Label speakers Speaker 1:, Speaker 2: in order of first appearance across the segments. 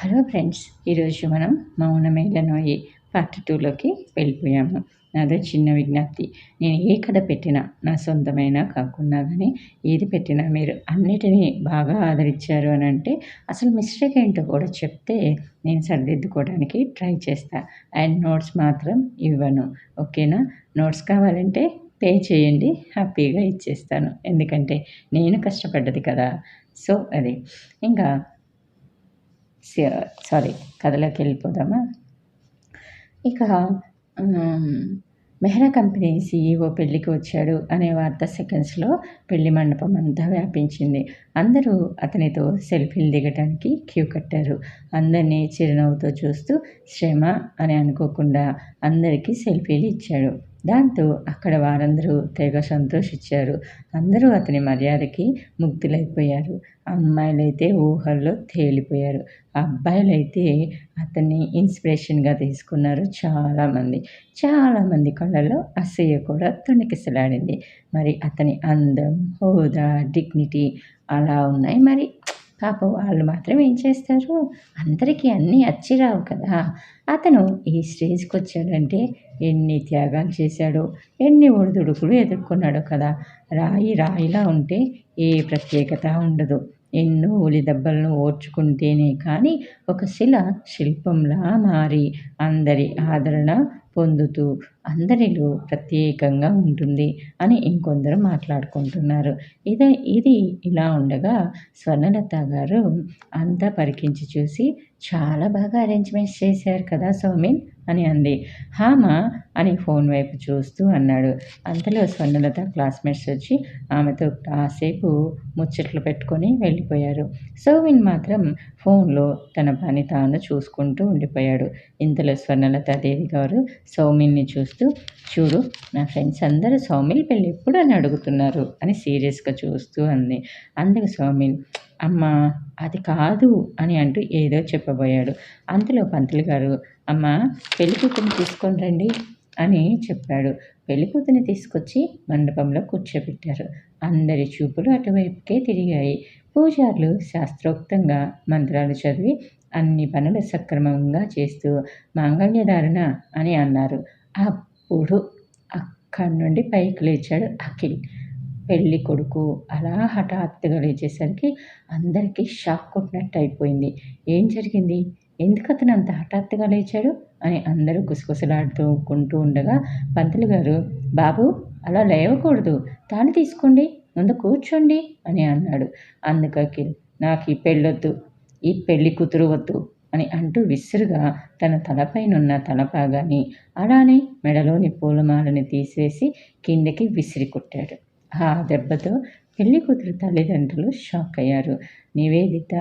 Speaker 1: Hello friends ఈరోజు మనం మౌనమేళనోయి part టూలోకి వెళ్ళిపోయాము. నాదో చిన్న విజ్ఞప్తి. నేను ఏ కథ పెట్టినా నా సొంతమైన కాకుండా కానీ ఏది పెట్టినా మీరు అన్నిటినీ బాగా ఆదరించారు అని అంటే అసలు మిస్టేక్ ఏంటో కూడా చెప్తే నేను సరిదిద్దుకోవడానికి ట్రై చేస్తా. అండ్ నోట్స్ మాత్రం ఇవ్వను. ఓకేనా? నోట్స్ కావాలంటే పే చేయండి. హ్యాపీగా ఇచ్చేస్తాను. ఎందుకంటే నేను కష్టపడ్డది కదా. సో అది. ఇంకా సారీ కథలోకి వెళ్ళిపోదామా? ఇక మెహ్రా కంపెనీ సీఈఓ పెళ్ళికి వచ్చాడు అనే వార్త సెకండ్స్లో పెళ్ళి మండపం అంతా వ్యాపించింది. అందరూ అతనితో సెల్ఫీలు దిగడానికి క్యూ కట్టారు. అందరినీ చిరునవ్వుతో చూస్తూ శ్రమ అని అనుకోకుండా అందరికీ సెల్ఫీలు ఇచ్చాడు. దాంతో అక్కడ వారందరూ తెగ సంతోషించారు. అందరూ అతని మర్యాదకి ముగ్ధులైపోయారు. అమ్మాయిలైతే ఊహల్లో తేలిపోయారు. అబ్బాయిలైతే అతన్ని ఇన్స్పిరేషన్గా తీసుకున్నారు చాలామంది చాలామంది కళ్ళల్లో అసూయ కూడా తొణికిసలాడింది. మరి అతని అందం హోదా డిగ్నిటీ అలా ఉన్నాయి. మరి పాపం వాళ్ళు మాత్రం ఏం చేస్తారు? అందరికీ అన్నీ అచ్చిరావు కదా. అతను ఈ స్టేజ్కి వచ్చాడంటే ఎన్ని త్యాగాలు చేశాడో ఎన్ని ఒడిదుడుకులు ఎదుర్కొన్నాడో కదా. రాయి రాయిలా ఉంటే ఏ ప్రత్యేకత ఉండదు. ఎన్నో ఉలి దెబ్బలను ఓర్చుకుంటేనే కానీ ఒక శిల శిల్పంలా మారి అందరి ఆదరణ పొందుతూ అందరిలో ప్రత్యేకంగా ఉంటుంది అని ఇంకొందరు మాట్లాడుకుంటున్నారు. ఇది ఇది ఇలా ఉండగా స్వర్ణలత గారు అంతా పరికించి చూసి చాలా బాగా అరేంజ్మెంట్స్ చేశారు కదా సౌమిన్? అని అంది. హామ అని ఫోన్ వైపు చూస్తూ అన్నాడు. అంతలో స్వర్ణలత క్లాస్మేట్స్ వచ్చి ఆమెతో కాసేపు ముచ్చట్లు పెట్టుకొని వెళ్ళిపోయారు. సౌమిన్ మాత్రం ఫోన్లో తన పని తాను చూసుకుంటూ ఉండిపోయాడు. ఇంతలో స్వర్ణలత దేవి గారు సౌమిన్ని చూస్తూ చూడు నా ఫ్రెండ్స్ అందరూ సౌమిల్ పెళ్ళి ఎప్పుడు అని అడుగుతున్నారు అని సీరియస్గా చూస్తూ అంది. అందుకు సౌమిన్ అమ్మ అది కాదు అని అంటూ ఏదో చెప్పబోయాడు. అంతలో పంతులు గారు అమ్మ పెళ్ళికూతుని తీసుకొని రండి అని చెప్పాడు. పెళ్ళికూతురిని తీసుకొచ్చి మండపంలో కూర్చోబెట్టారు. అందరి చూపులు అటువైపుకే తిరిగాయి. పూజారులు శాస్త్రోక్తంగా మంత్రాలు చదివి అన్ని పనులు సక్రమంగా చేస్తూ మాంగళ్యధారణ అని అన్నారు. అప్పుడు అక్కడి నుండి పైకి లేచాడు అఖిల్. పెళ్ళి కొడుకు అలా హఠాత్తుగా లేచేసరికి అందరికీ షాక్ కొట్టినట్టు అయిపోయింది. ఏం జరిగింది? ఎందుకు అతను అంత హఠాత్తుగా లేచాడు? అని అందరూ గుసగుసలాడుతూకుంటూ ఉండగా పంతులు గారు బాబు అలా లేవకూడదు. తాను తీసుకోండి. ముందు కూర్చోండి అని అన్నాడు. అందుకు అఖిల్ నాకు ఈ పెళ్ళొద్దు. ఈ పెళ్ళి కూతురు వద్దు అని అంటూ విసురుగా తన తలపైనున్న తలపాగాని అలానే మెడలోని పూలమాలని తీసేసి కిందకి విసిరి కొట్టాడు. ఆ దెబ్బతో పెళ్ళి కూతురు తల్లిదండ్రులు షాక్ అయ్యారు. నివేదిత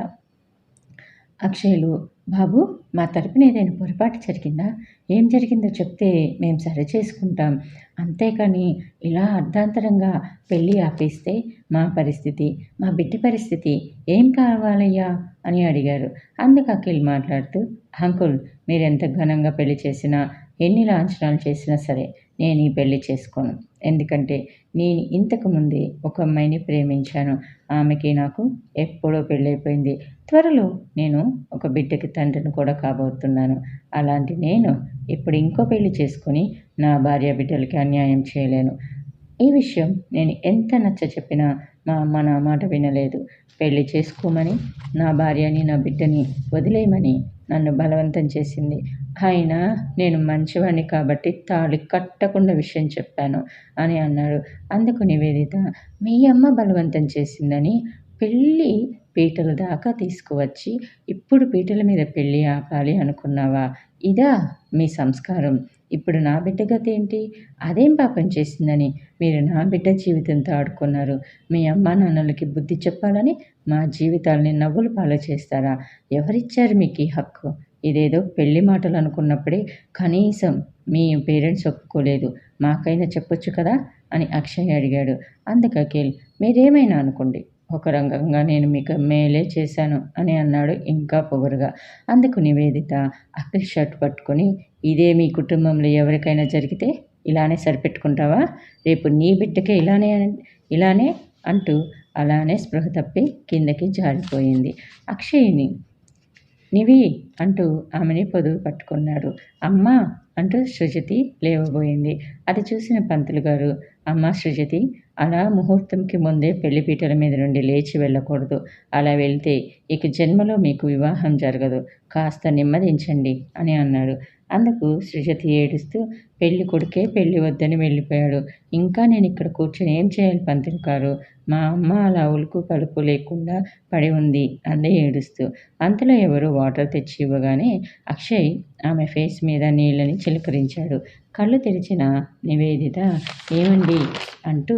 Speaker 1: అక్షయ్లు బాబు మా తరపున ఏదైనా పొరపాటు జరిగిందా? ఏం జరిగిందో చెప్తే మేము సరి చేసుకుంటాం. అంతేకాని ఇలా అర్ధాంతరంగా పెళ్ళి ఆపేస్తే మా పరిస్థితి మా బిడ్డ పరిస్థితి ఏం కావాలయ్యా? అని అడిగారు. అందుకు అఖిల్ మాట్లాడుతూ అంకుల్ మీరెంత ఘనంగా పెళ్ళి చేసినా ఎన్ని లాంఛనాలు చేసినా సరే నేను ఈ పెళ్ళి చేసుకోను. ఎందుకంటే నేను ఇంతకుముందే ఒక అమ్మాయిని ప్రేమించాను. ఆమెకి నాకు ఎప్పుడో పెళ్ళైపోయింది. త్వరలో నేను ఒక బిడ్డకి తండ్రిని కూడా కాబోతున్నాను. అలాంటి నేను ఇప్పుడు ఇంకో పెళ్ళి చేసుకుని నా భార్య బిడ్డలకి అన్యాయం చేయలేను. ఈ విషయం నేను ఎంత నచ్చ చెప్పినా మా అమ్మ నా మాట వినలేదు. పెళ్ళి చేసుకోమని నా భార్యని నా బిడ్డని వదిలేయమని నన్ను బలవంతం చేసింది. అయినా నేను మంచివాడిని కాబట్టి తాళి కట్టకుండా విషయం చెప్పాను అని అన్నాడు. అందుకు నివేదిత మీ అమ్మ బలవంతం చేసిందని పెళ్ళి పీటల దాకా తీసుకువచ్చి ఇప్పుడు పీటల మీద పెళ్ళి ఆపాలి అనుకున్నావా? ఇదా మీ సంస్కారం. ఇప్పుడు నా బిడ్డ గతి ఏంటి? అదేం పాపం చేసిందని మీరు నా బిడ్డ జీవితంతో ఆడుకున్నారు. మీ అమ్మ నాన్నలకి బుద్ధి చెప్పాలని మా జీవితాల్ని నవ్వులు పాలు చేస్తారా? ఎవరిచ్చారు మీకు ఈ హక్కు? ఇదేదో పెళ్ళి మాటలు అనుకున్నప్పుడే కనీసం మీ పేరెంట్స్ ఒప్పుకోలేదు. మాకైనా చెప్పొచ్చు కదా? అని అక్షయ్ అడిగాడు. అందుకు అఖిల్ మీరేమైనా అనుకోండి. ఒక రంగంగా నేను మీకు మేలే చేశాను అని అన్నాడు ఇంకా పొగరుగా. అందుకు నివేదిత అఖిల్ షర్ట్ పట్టుకొని ఇదే మీ కుటుంబంలో ఎవరికైనా జరిగితే ఇలానే సరిపెట్టుకుంటావా? రేపు నీ బిడ్డకే ఇలానే ఇలానే అంటూ అలానే స్పృహ తప్పి కిందకి జారిపోయింది. అక్షయ్ని నివి అంటూ ఆమెని పొదువు పట్టుకున్నాడు. అమ్మ అంటూ సృజతి లేవబోయింది. అది చూసిన పంతులు గారు అమ్మ సృజతి అలా ముహూర్తంకి ముందే పెళ్ళిపీటల మీద నుండి లేచి వెళ్ళకూడదు. అలా వెళ్తే ఇక జన్మలో మీకు వివాహం జరగదు. కాస్త నెమ్మదించండి అని అన్నాడు. అందుకు సృజతి ఏడుస్తూ పెళ్ళి కొడుకే పెళ్ళి వద్దని వెళ్ళిపోయాడు. ఇంకా నేను ఇక్కడ కూర్చొని ఏం చేయాలి పంతులు గారు మా అమ్మ అలా ఉలుకు పలుకు లేకుండా పడి ఉంది అందే ఏడుస్తూ. అంతలో ఎవరు వాటర్ తెచ్చి ఇవ్వగానే అక్షయ్ ఆమె ఫేస్ మీద నీళ్ళని చిలకరించాడు. కళ్ళు తెరిచిన నివేదిత ఏమండి? అంటూ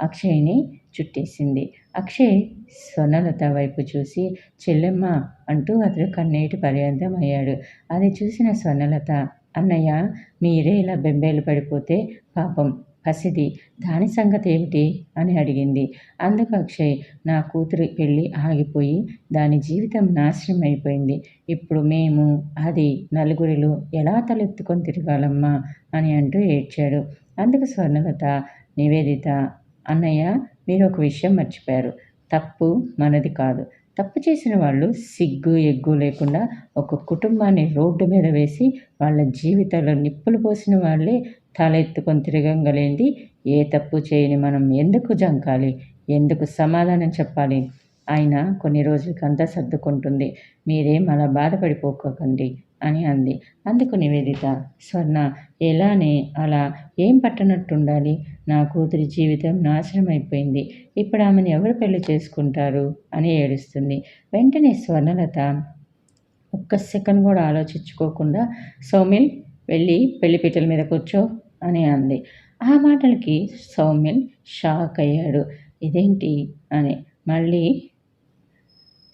Speaker 1: అక్షయ్ని చుట్టేసింది. అక్షయ్ స్వర్ణలత వైపు చూసి చెల్లెమ్మ అంటూ అతడు కన్నీటి పర్యంతం అయ్యాడు. అది చూసిన స్వర్ణలత అన్నయ్య మీరే ఇలా బెంబేలు పడిపోతే పాపం పసిది దాని సంగతి ఏమిటి? అని అడిగింది. అందుకు అక్షయ్ నా కూతురి పెళ్ళి ఆగిపోయి దాని జీవితం నాశనం అయిపోయింది. ఇప్పుడు మేము అది నలుగురిలో ఎలా తలెత్తుకొని తిరగాలమ్మా అని అంటూ ఏడ్చాడు. అందుకు స్వర్ణలత నివేదిత అన్నయ్య మీరు ఒక విషయం మర్చిపోయారు. తప్పు మనది కాదు. తప్పు చేసిన వాళ్ళు సిగ్గు ఎగ్గు లేకుండా ఒక కుటుంబాన్ని రోడ్డు మీద వేసి వాళ్ళ జీవితాల్లో నిప్పులు పోసిన వాళ్ళే తల ఎత్తుకొని తిరగంగలేంది. ఏ తప్పు చేయని మనం ఎందుకు జంకాలి? ఎందుకు సమాధానం చెప్పాలి? అయినా కొన్ని రోజులకి అంతా సర్దుకుంటుంది. మీరేం అలా బాధపడిపోకండి అని అంది. అందుకు నివేదిత స్వర్ణ ఎలానే అలా ఏం పట్టనట్టుండాలి? నా కూతురి జీవితం నాశనం అయిపోయింది ఇప్పుడు ఆమెను ఎవరు పెళ్ళి చేసుకుంటారు? అని ఏడుస్తుంది. వెంటనే స్వర్ణలత ఒక్క సెకండ్ కూడా ఆలోచించుకోకుండా సౌమిల్ వెళ్ళి పెళ్ళిపీటల మీద కూర్చో అని అంది. ఆ మాటలకి సౌమిల్ షాక్ అయ్యాడు. ఇదేంటి అని. మళ్ళీ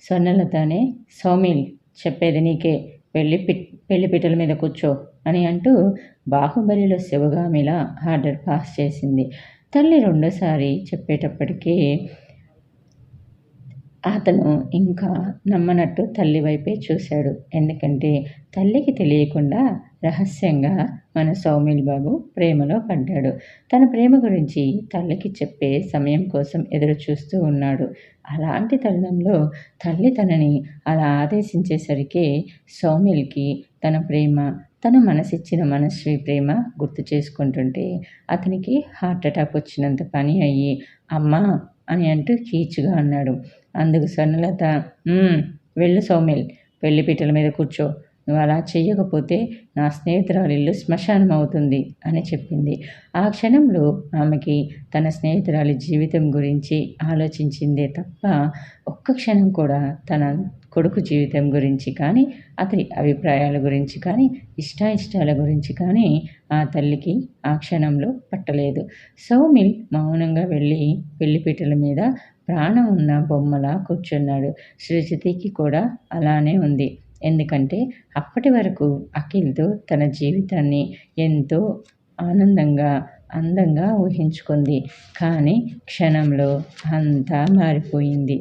Speaker 1: స్వర్ణలతనే సౌమిల్ చెప్పేది నీకే వెళ్ళి పిట్ పెళ్ళిపీటల మీద కూర్చో. అని అంటూ బాహుబలిలో శివగామిలా ఆర్డర్ పాస్ చేసింది. తల్లి రెండోసారి చెప్పేటప్పటికీ అతను ఇంకా నమ్మనట్టు తల్లి వైపే చూశాడు. ఎందుకంటే తల్లికి తెలియకుండా రహస్యంగా మన సౌమిల్ బాబు ప్రేమలో పడ్డాడు. తన ప్రేమ గురించి తల్లికి చెప్పే సమయం కోసం ఎదురు చూస్తూ ఉన్నాడు. అలాంటి తరుణంలో తల్లి తనని అలా ఆదేశించేసరికి సౌమిల్కి తన ప్రేమ తన మనసిచ్చిన మనశ్రీ ప్రేమ గుర్తు చేసుకుంటుంటే అతనికి హార్ట్ అటాక్ వచ్చినంత పని అయ్యి అమ్మా అని అంటూ కీచుగా అన్నాడు. అందుకు సన్నలత వెళ్ళు సౌమిల్ పెళ్ళిపీటల మీద కూర్చో. నువ్వు అలా చేయకపోతే నా స్నేహితురాలు ఇల్లు శ్మశానం అవుతుంది అని చెప్పింది. ఆ క్షణంలో ఆమెకి తన స్నేహితురాలి జీవితం గురించి ఆలోచించిందే తప్ప ఒక్క క్షణం కూడా తన కొడుకు జీవితం గురించి కానీ అతని అభిప్రాయాల గురించి కానీ ఇష్టాయిష్టాల గురించి కానీ ఆ తల్లికి ఆ క్షణంలో పట్టలేదు. సౌమిల్ మౌనంగా వెళ్ళి పెళ్ళిపీటల మీద ప్రాణం ఉన్న బొమ్మలా కూర్చున్నాడు. సృజతికి కూడా అలానే ఉంది. ఎందుకంటే అప్పటి వరకు అఖిల్తో తన జీవితాన్ని ఎంతో ఆనందంగా అందంగా ఊహించుకుంది. కానీ క్షణంలో అంతా మారిపోయింది.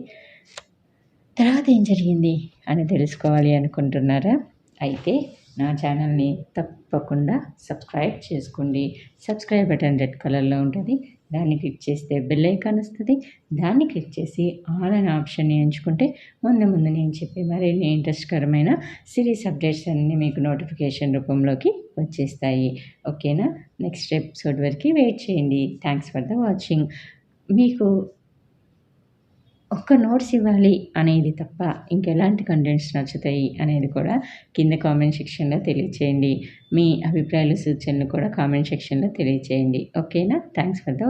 Speaker 1: తర్వాత ఏం జరిగింది అని తెలుసుకోవాలి అనుకుంటున్నారా? అయితే నా ఛానల్ని తప్పకుండా సబ్స్క్రైబ్ చేసుకోండి. సబ్స్క్రైబ్ బటన్ రెడ్ కలర్లో ఉంటుంది. దాన్ని క్లిక్ చేస్తే బెల్ ఐకాన్ వస్తుంది. దాన్ని క్లిక్ చేసి ఆల్ అనే ఆప్షన్ని ఎంచుకుంటే ముందు ముందు నేను చెప్పే మరిన్ని ఇంట్రెస్ట్కరమైన సిరీస్ అప్డేట్స్ అన్నీ మీకు నోటిఫికేషన్ రూపంలోకి వచ్చేస్తాయి. ఓకేనా నెక్స్ట్ ఎపిసోడ్ వరకు వెయిట్ చేయండి. థ్యాంక్స్ ఫర్ ద వాచింగ్ మీకు ఒక్క నోట్స్ ఇవ్వాలి అనేది తప్ప ఇంకెలాంటి కంటెంట్స్ నచ్చుతాయి అనేది కూడా కింద కామెంట్ సెక్షన్లో తెలియచేయండి. మీ అభిప్రాయాలు సూచనలు కూడా కామెంట్ సెక్షన్లో తెలియచేయండి. ఓకేనా థ్యాంక్స్ ఫర్ ద